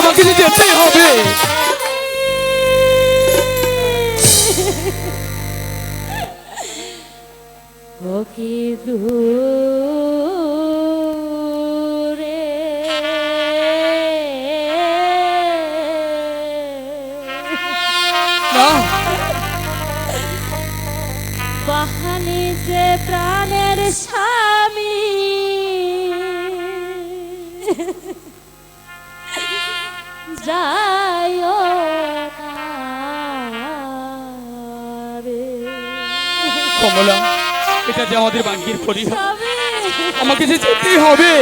আমাকে যে যেতে হবে। ওকে প্রাণের স্বামী। কমলা এটা যে আমাদের বাঙ্কির পরিহার আমাকে যে যেতেই হবে।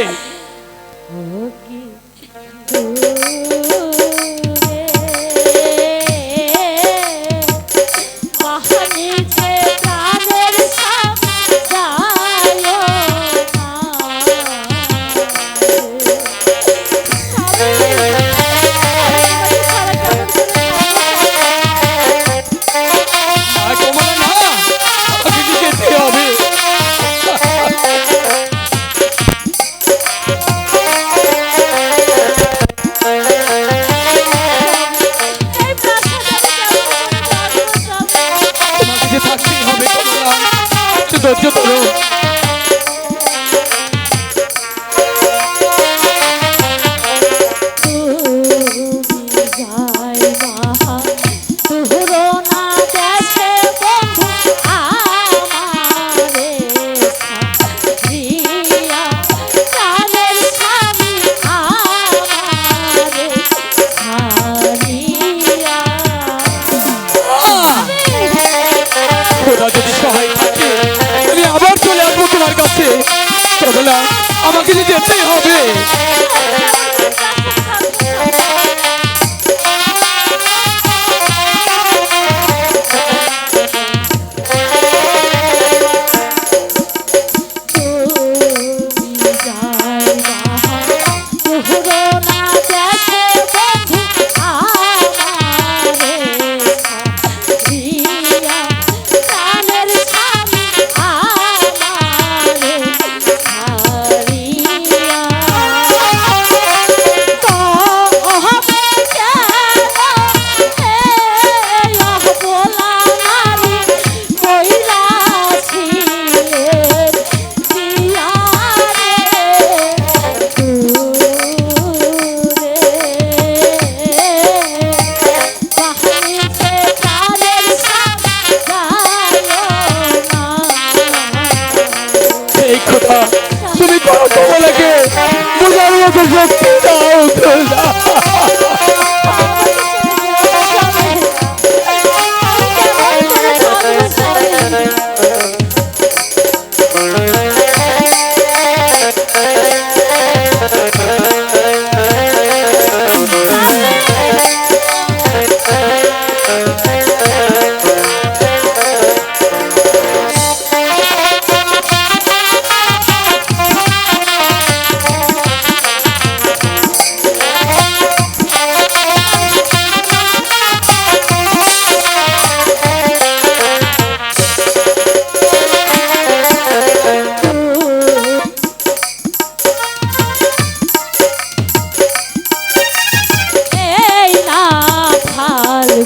জগতে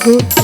ふ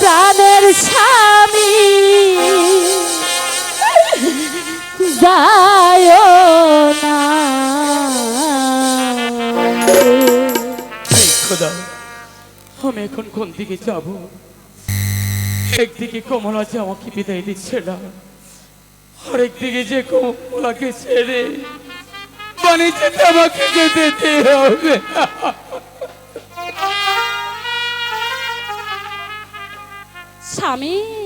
প্রাণের স্বামী। যায় না। আমি এখন কোন দিকে যাব? একদিকে কমলা যে আমাকে বিদায় দিচ্ছে না, আরেকদিকে যে কমলাকে ছেড়ে বাণিজ্যতে আমাকে যেতে হবে 草莓。